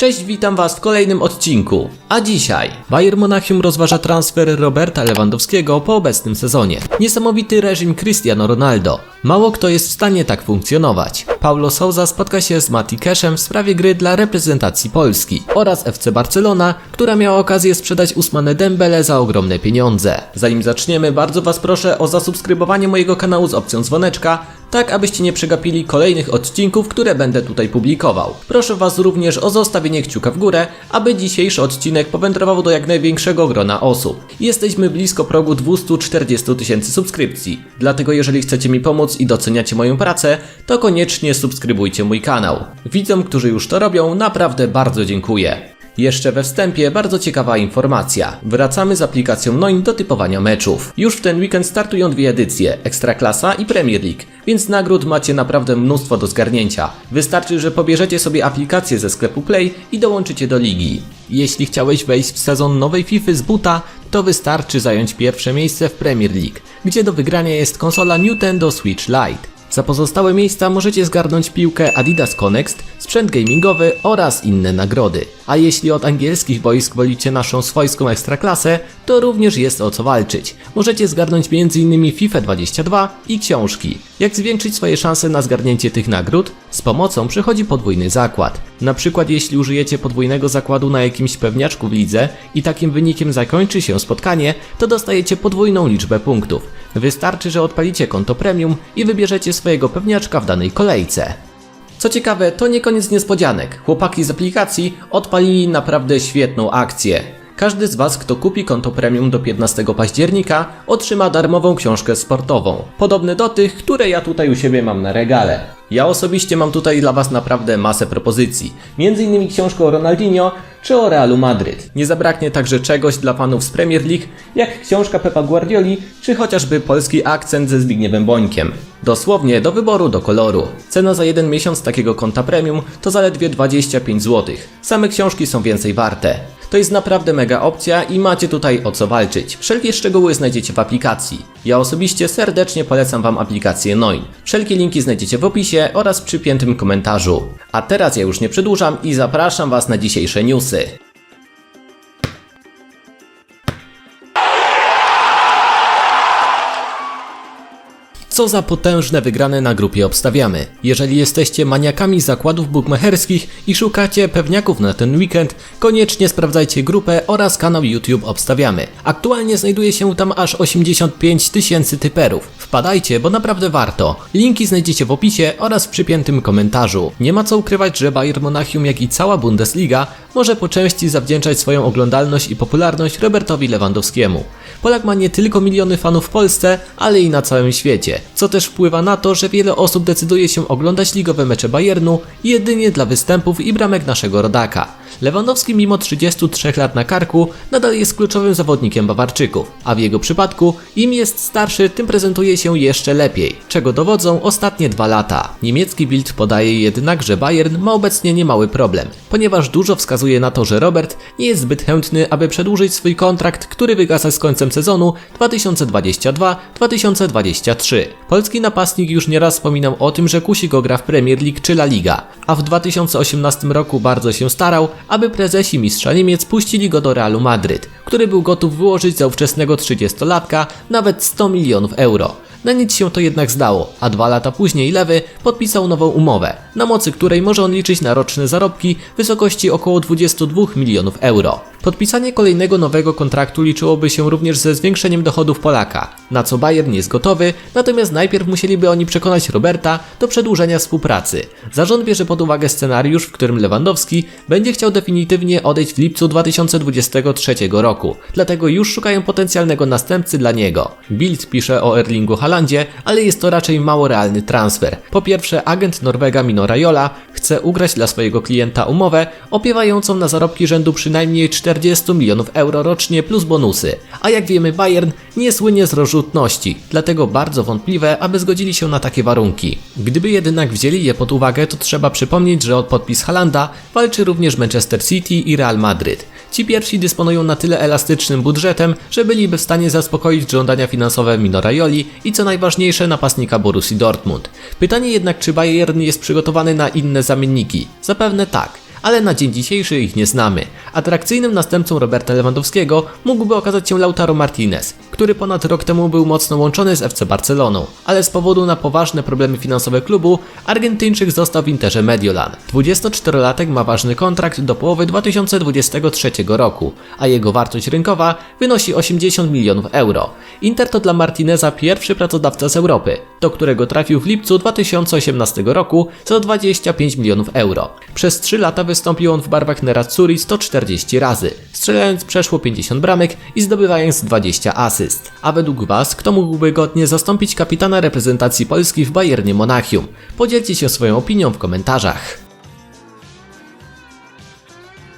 Cześć, witam Was w kolejnym odcinku. A dzisiaj Bayern Monachium rozważa transfer Roberta Lewandowskiego po obecnym sezonie. Niesamowity reżim Cristiano Ronaldo. Mało kto jest w stanie tak funkcjonować. Paulo Souza spotka się z Mati Keszem w sprawie gry dla reprezentacji Polski oraz FC Barcelona, która miała okazję sprzedać Usmane Dembele za ogromne pieniądze. Zanim zaczniemy, bardzo Was proszę o zasubskrybowanie mojego kanału z opcją dzwoneczka, tak abyście nie przegapili kolejnych odcinków, które będę tutaj publikował. Proszę Was również o zostawienie kciuka w górę, aby dzisiejszy odcinek powędrował do jak największego grona osób. Jesteśmy blisko progu 240 tysięcy subskrypcji, dlatego jeżeli chcecie mi pomóc i doceniacie moją pracę, to koniecznie subskrybujcie mój kanał. Widzom, którzy już to robią, naprawdę bardzo dziękuję. Jeszcze we wstępie bardzo ciekawa informacja. Wracamy z aplikacją Noin do typowania meczów. Już w ten weekend startują dwie edycje, Ekstraklasa i Premier League, więc nagród macie naprawdę mnóstwo do zgarnięcia. Wystarczy, że pobierzecie sobie aplikację ze sklepu Play i dołączycie do ligi. Jeśli chciałeś wejść w sezon nowej FIFA z buta, to wystarczy zająć pierwsze miejsce w Premier League, gdzie do wygrania jest konsola Nintendo Switch Lite. Za pozostałe miejsca możecie zgarnąć piłkę Adidas Connext, sprzęt gamingowy oraz inne nagrody. A jeśli od angielskich wojsk wolicie naszą swojską ekstraklasę, to również jest o co walczyć. Możecie zgarnąć m.in. FIFA 22 i książki. Jak zwiększyć swoje szanse na zgarnięcie tych nagród? Z pomocą przychodzi podwójny zakład. Na przykład jeśli użyjecie podwójnego zakładu na jakimś pewniaczku w lidze i takim wynikiem zakończy się spotkanie, to dostajecie podwójną liczbę punktów. Wystarczy, że odpalicie konto premium i wybierzecie swojego pewniaczka w danej kolejce. Co ciekawe, to nie koniec niespodzianek. Chłopaki z aplikacji odpalili naprawdę świetną akcję. Każdy z Was, kto kupi konto premium do 15 października, otrzyma darmową książkę sportową, podobne do tych, które ja tutaj u siebie mam na regale. Ja osobiście mam tutaj dla Was naprawdę masę propozycji, innymi książkę o Ronaldinho czy o Realu Madryt. Nie zabraknie także czegoś dla fanów z Premier League, jak książka Pepa Guardioli, czy chociażby polski akcent ze Zbigniewem Bońkiem. Dosłownie do wyboru, do koloru. Cena za jeden miesiąc takiego konta premium to zaledwie 25 zł. Same książki są więcej warte. To jest naprawdę mega opcja i macie tutaj o co walczyć. Wszelkie szczegóły znajdziecie w aplikacji. Ja osobiście serdecznie polecam Wam aplikację Noin. Wszelkie linki znajdziecie w opisie oraz w przypiętym komentarzu. A teraz ja już nie przedłużam i zapraszam Was na dzisiejsze newsy. Co za potężne wygrane na grupie obstawiamy. Jeżeli jesteście maniakami zakładów bukmacherskich i szukacie pewniaków na ten weekend, koniecznie sprawdzajcie grupę oraz kanał YouTube Obstawiamy. Aktualnie znajduje się tam aż 85 tysięcy typerów. Wpadajcie, bo naprawdę warto. Linki znajdziecie w opisie oraz w przypiętym komentarzu. Nie ma co ukrywać, że Bayern Monachium, jak i cała Bundesliga, może po części zawdzięczać swoją oglądalność i popularność Robertowi Lewandowskiemu. Polak ma nie tylko miliony fanów w Polsce, ale i na całym świecie, co też wpływa na to, że wiele osób decyduje się oglądać ligowe mecze Bayernu jedynie dla występów i bramek naszego rodaka. Lewandowski mimo 33 lat na karku nadal jest kluczowym zawodnikiem Bawarczyków, a w jego przypadku im jest starszy, tym prezentuje się jeszcze lepiej, czego dowodzą ostatnie dwa lata. Niemiecki Bild podaje jednak, że Bayern ma obecnie niemały problem, ponieważ dużo wskazuje na to, że Robert nie jest zbyt chętny, aby przedłużyć swój kontrakt, który wygasa z końcem sezonu 2022-2023. Polski napastnik już nieraz wspominał o tym, że kusi go gra w Premier League czy La Liga, a w 2018 roku bardzo się starał, aby prezesi mistrza Niemiec puścili go do Realu Madryt, który był gotów wyłożyć za ówczesnego 30-latka nawet 100 milionów euro. Na nic się to jednak zdało, a dwa lata później Lewy podpisał nową umowę, na mocy której może on liczyć na roczne zarobki w wysokości około 22 milionów euro. Podpisanie kolejnego nowego kontraktu liczyłoby się również ze zwiększeniem dochodów Polaka, na co Bayern jest gotowy, natomiast najpierw musieliby oni przekonać Roberta do przedłużenia współpracy. Zarząd bierze pod uwagę scenariusz, w którym Lewandowski będzie chciał definitywnie odejść w lipcu 2023 roku, dlatego już szukają potencjalnego następcy dla niego. Bild pisze o Erlingu Haalandzie, ale jest to raczej mało realny transfer. Po pierwsze, agent Norwega Mino Raiola chce ugrać dla swojego klienta umowę opiewającą na zarobki rzędu przynajmniej 40 milionów euro rocznie plus bonusy. A jak wiemy, Bayern nie słynie z rozrzutności, dlatego bardzo wątpliwe, aby zgodzili się na takie warunki. Gdyby jednak wzięli je pod uwagę, to trzeba przypomnieć, że o podpis Halanda walczy również Manchester City i Real Madryt. Ci pierwsi dysponują na tyle elastycznym budżetem, że byliby w stanie zaspokoić żądania finansowe Mino Raioli i co najważniejsze napastnika Borussii Dortmund. Pytanie jednak, czy Bayern jest przygotowany na inne zamienniki? Zapewne tak ale na dzień dzisiejszy ich nie znamy. Atrakcyjnym następcą Roberta Lewandowskiego mógłby okazać się Lautaro Martinez, który ponad rok temu był mocno łączony z FC Barceloną, ale z powodu na poważne problemy finansowe klubu, Argentyńczyk został w Interze Mediolan. 24-latek ma ważny kontrakt do połowy 2023 roku, a jego wartość rynkowa wynosi 80 milionów euro. Inter to dla Martineza pierwszy pracodawca z Europy, do którego trafił w lipcu 2018 roku za 25 milionów euro. Przez 3 lata wystąpił on w barwach Nerazzurri 140 razy, strzelając przeszło 50 bramek i zdobywając 20 asyst. A według Was, kto mógłby godnie zastąpić kapitana reprezentacji Polski w Bayernie Monachium? Podzielcie się swoją opinią w komentarzach.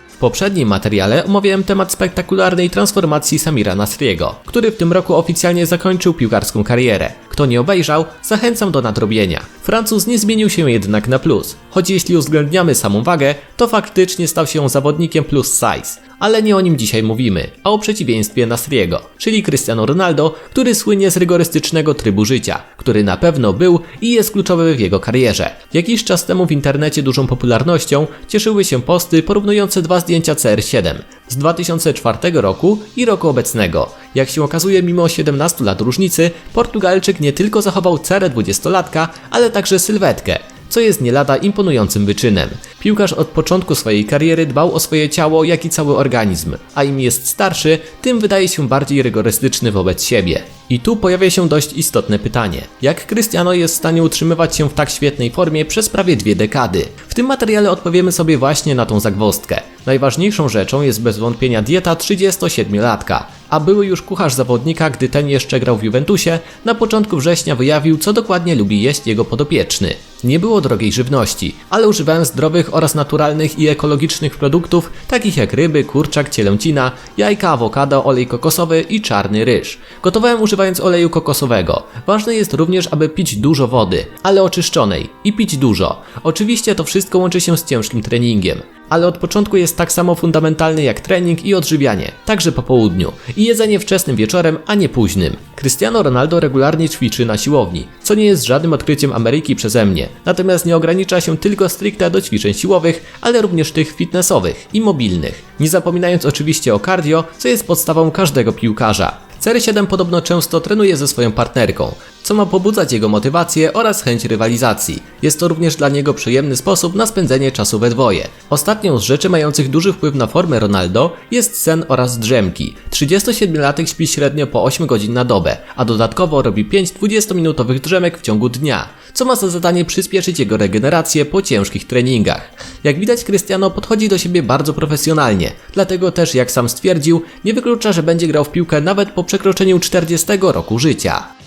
W poprzednim materiale omawiałem temat spektakularnej transformacji Samira Nasriego, który w tym roku oficjalnie zakończył piłkarską karierę. Kto nie obejrzał, zachęcam do nadrobienia. Francuz nie zmienił się jednak na plus, choć jeśli uwzględniamy samą wagę, to faktycznie stał się zawodnikiem plus size. Ale nie o nim dzisiaj mówimy, a o przeciwieństwie Nasriego, czyli Cristiano Ronaldo, który słynie z rygorystycznego trybu życia, który na pewno był i jest kluczowy w jego karierze. Jakiś czas temu w internecie dużą popularnością cieszyły się posty porównujące dwa zdjęcia CR7 z 2004 roku i roku obecnego. Jak się okazuje, mimo 17 lat różnicy, Portugalczyk nie tylko zachował cerę 20-latka, ale także sylwetkę, co jest nie lada imponującym wyczynem. Piłkarz od początku swojej kariery dbał o swoje ciało, jak i cały organizm, a im jest starszy, tym wydaje się bardziej rygorystyczny wobec siebie. I tu pojawia się dość istotne pytanie. Jak Cristiano jest w stanie utrzymywać się w tak świetnej formie przez prawie dwie dekady? W tym materiale odpowiemy sobie właśnie na tą zagwozdkę. Najważniejszą rzeczą jest bez wątpienia dieta 37-latka, a były już kucharz zawodnika, gdy ten jeszcze grał w Juventusie, na początku września wyjawił, co dokładnie lubi jeść jego podopieczny. Nie było drogiej żywności, ale używałem zdrowych oraz naturalnych i ekologicznych produktów, takich jak ryby, kurczak, cielęcina, jajka, awokado, olej kokosowy i czarny ryż. Gotowałem używając oleju kokosowego. Ważne jest również, aby pić dużo wody, ale oczyszczonej i pić dużo. Oczywiście to wszystko łączy się z ciężkim treningiem ale od początku jest tak samo fundamentalny jak trening i odżywianie, także po południu i jedzenie wczesnym wieczorem, a nie późnym. Cristiano Ronaldo regularnie ćwiczy na siłowni, co nie jest żadnym odkryciem Ameryki przeze mnie, natomiast nie ogranicza się tylko stricte do ćwiczeń siłowych, ale również tych fitnessowych i mobilnych, nie zapominając oczywiście o cardio, co jest podstawą każdego piłkarza. CR7 podobno często trenuje ze swoją partnerką, co ma pobudzać jego motywację oraz chęć rywalizacji. Jest to również dla niego przyjemny sposób na spędzenie czasu we dwoje. Ostatnią z rzeczy mających duży wpływ na formę Ronaldo jest sen oraz drzemki. 37-latek śpi średnio po 8 godzin na dobę, a dodatkowo robi 5 20-minutowych drzemek w ciągu dnia, co ma za zadanie przyspieszyć jego regenerację po ciężkich treningach. Jak widać Cristiano podchodzi do siebie bardzo profesjonalnie, dlatego też jak sam stwierdził, nie wyklucza, że będzie grał w piłkę nawet po przekroczeniu 40 roku życia.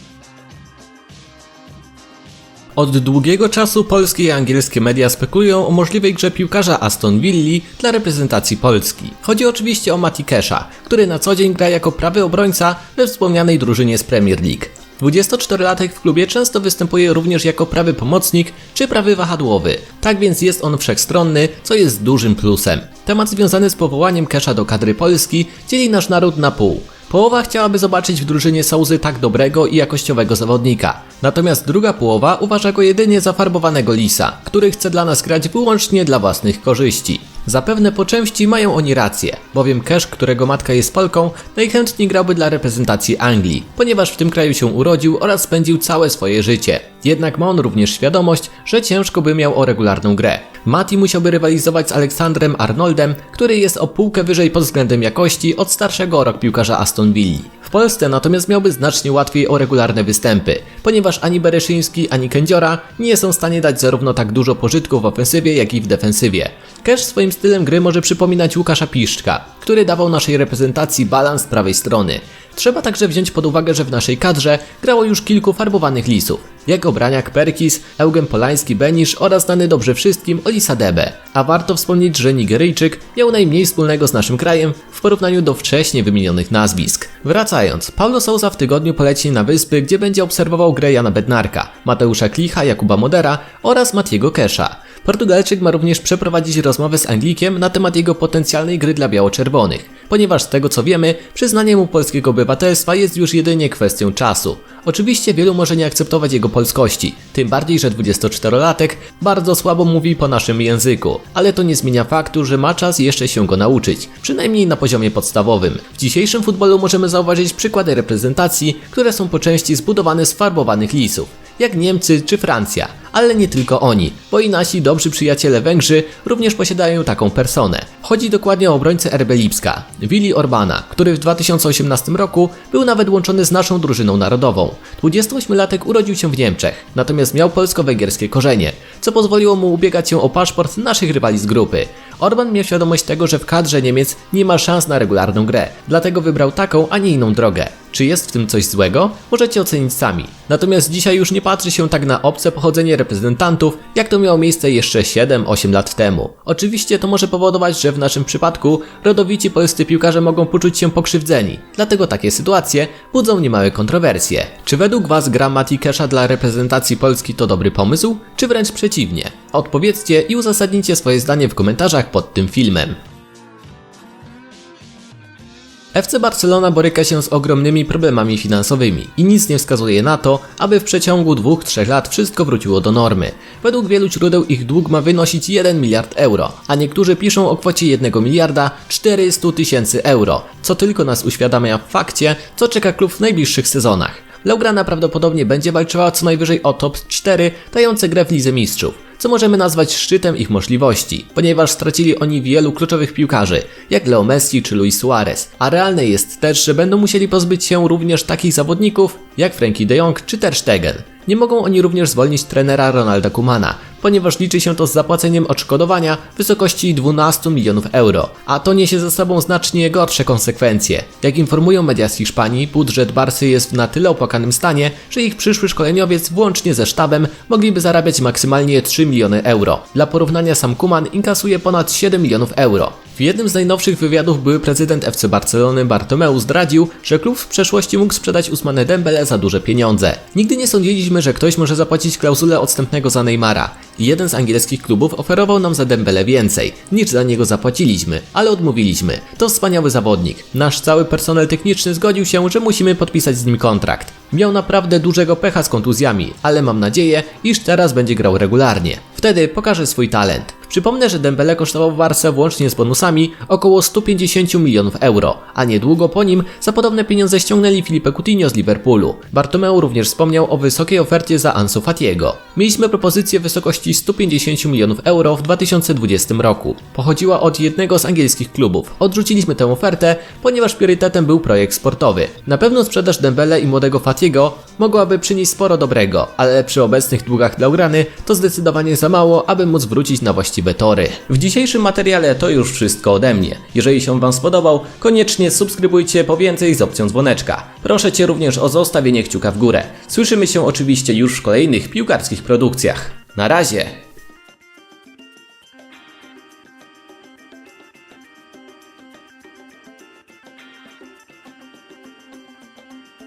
Od długiego czasu polskie i angielskie media spekulują o możliwej grze piłkarza Aston Villa dla reprezentacji Polski. Chodzi oczywiście o Mati Kesha, który na co dzień gra jako prawy obrońca we wspomnianej drużynie z Premier League. 24-latek w klubie często występuje również jako prawy pomocnik czy prawy wahadłowy, tak więc jest on wszechstronny, co jest dużym plusem. Temat związany z powołaniem Kesha do kadry Polski dzieli nasz naród na pół. Połowa chciałaby zobaczyć w drużynie Sołzy tak dobrego i jakościowego zawodnika. Natomiast druga połowa uważa go jedynie za farbowanego lisa, który chce dla nas grać wyłącznie dla własnych korzyści. Zapewne po części mają oni rację, bowiem Cash, którego matka jest Polką, najchętniej grałby dla reprezentacji Anglii, ponieważ w tym kraju się urodził oraz spędził całe swoje życie. Jednak ma on również świadomość, że ciężko by miał o regularną grę. Mati musiałby rywalizować z Aleksandrem Arnoldem, który jest o półkę wyżej pod względem jakości od starszego rok piłkarza Aston Villa. Polsce natomiast miałby znacznie łatwiej o regularne występy, ponieważ ani Bereszyński, ani Kędziora nie są w stanie dać zarówno tak dużo pożytku w ofensywie, jak i w defensywie. Cash swoim stylem gry może przypominać Łukasza Piszczka, który dawał naszej reprezentacji balans prawej strony. Trzeba także wziąć pod uwagę, że w naszej kadrze grało już kilku farbowanych lisów, jak Obraniak Perkis, Eugen Polański Benisz oraz znany dobrze wszystkim Olisa Debe. A warto wspomnieć, że Nigeryjczyk miał najmniej wspólnego z naszym krajem w porównaniu do wcześniej wymienionych nazwisk. Wracając, Paulo Sousa w tygodniu poleci na wyspy, gdzie będzie obserwował grę Jana Bednarka, Mateusza Klicha, Jakuba Modera oraz Matiego Kesha. Portugalczyk ma również przeprowadzić rozmowę z Anglikiem na temat jego potencjalnej gry dla biało-czerwonych, ponieważ z tego co wiemy, przyznanie mu polskiego obywatelstwa jest już jedynie kwestią czasu. Oczywiście wielu może nie akceptować jego polskości, tym bardziej, że 24-latek bardzo słabo mówi po naszym języku, ale to nie zmienia faktu, że ma czas jeszcze się go nauczyć, przynajmniej na poziomie podstawowym. W dzisiejszym futbolu możemy zauważyć przykłady reprezentacji, które są po części zbudowane z farbowanych lisów, jak Niemcy czy Francja, ale nie tylko oni, bo i nasi dobrzy przyjaciele Węgrzy również posiadają taką personę. Chodzi dokładnie o obrońcę RB Lipska, Willi Orbana, który w 2018 roku był nawet łączony z naszą drużyną narodową. 28-latek urodził się w Niemczech, natomiast miał polsko-węgierskie korzenie, co pozwoliło mu ubiegać się o paszport naszych rywali z grupy. Orban miał świadomość tego, że w kadrze Niemiec nie ma szans na regularną grę, dlatego wybrał taką, a nie inną drogę. Czy jest w tym coś złego? Możecie ocenić sami. Natomiast dzisiaj już nie patrzy się tak na obce pochodzenie reprezentantów, jak to miało miejsce jeszcze 7-8 lat temu. Oczywiście to może powodować, że w naszym przypadku rodowici polscy piłkarze mogą poczuć się pokrzywdzeni. Dlatego takie sytuacje budzą niemałe kontrowersje. Czy według Was gra Mati Kesha dla reprezentacji Polski to dobry pomysł, czy wręcz przeciwnie? Odpowiedzcie i uzasadnijcie swoje zdanie w komentarzach pod tym filmem. FC Barcelona boryka się z ogromnymi problemami finansowymi i nic nie wskazuje na to, aby w przeciągu 2-3 lat wszystko wróciło do normy. Według wielu źródeł ich dług ma wynosić 1 miliard euro, a niektórzy piszą o kwocie 1 miliarda 400 tysięcy euro, co tylko nas uświadamia w fakcie, co czeka klub w najbliższych sezonach. Blaugrana prawdopodobnie będzie walczyła co najwyżej o top 4 dające grę w Lidze Mistrzów co możemy nazwać szczytem ich możliwości, ponieważ stracili oni wielu kluczowych piłkarzy, jak Leo Messi czy Luis Suarez, a realne jest też, że będą musieli pozbyć się również takich zawodników jak Frankie de Jong czy Ter Stegen. Nie mogą oni również zwolnić trenera Ronalda Kumana, ponieważ liczy się to z zapłaceniem odszkodowania w wysokości 12 milionów euro, a to niesie ze sobą znacznie gorsze konsekwencje. Jak informują media z Hiszpanii, budżet Barsy jest w na tyle opłakanym stanie, że ich przyszły szkoleniowiec włącznie ze sztabem mogliby zarabiać maksymalnie 3 miliony euro. Dla porównania sam Kuman inkasuje ponad 7 milionów euro. W jednym z najnowszych wywiadów były prezydent FC Barcelony Bartomeu zdradził, że klub w przeszłości mógł sprzedać Usmane Dembele za duże pieniądze. Nigdy nie sądziliśmy, że ktoś może zapłacić klauzulę odstępnego za Neymara. Jeden z angielskich klubów oferował nam za Dembele więcej, niż za niego zapłaciliśmy, ale odmówiliśmy. To wspaniały zawodnik. Nasz cały personel techniczny zgodził się, że musimy podpisać z nim kontrakt. Miał naprawdę dużego pecha z kontuzjami, ale mam nadzieję, iż teraz będzie grał regularnie. Wtedy pokaże swój talent. Przypomnę, że Dembele kosztował Barca włącznie z bonusami około 150 milionów euro, a niedługo po nim za podobne pieniądze ściągnęli Filipe Coutinho z Liverpoolu. Bartomeu również wspomniał o wysokiej ofercie za Ansu Fatiego. Mieliśmy propozycję w wysokości 150 milionów euro w 2020 roku. Pochodziła od jednego z angielskich klubów. Odrzuciliśmy tę ofertę, ponieważ priorytetem był projekt sportowy. Na pewno sprzedaż Dembele i młodego Fatiego mogłaby przynieść sporo dobrego, ale przy obecnych długach Blaugrany to zdecydowanie za mało, aby móc wrócić na właściwe tory. W dzisiejszym materiale to już wszystko ode mnie. Jeżeli się Wam spodobał, koniecznie subskrybujcie po więcej z opcją dzwoneczka. Proszę Cię również o zostawienie kciuka w górę. Słyszymy się oczywiście już w kolejnych piłkarskich produkcjach. Na razie!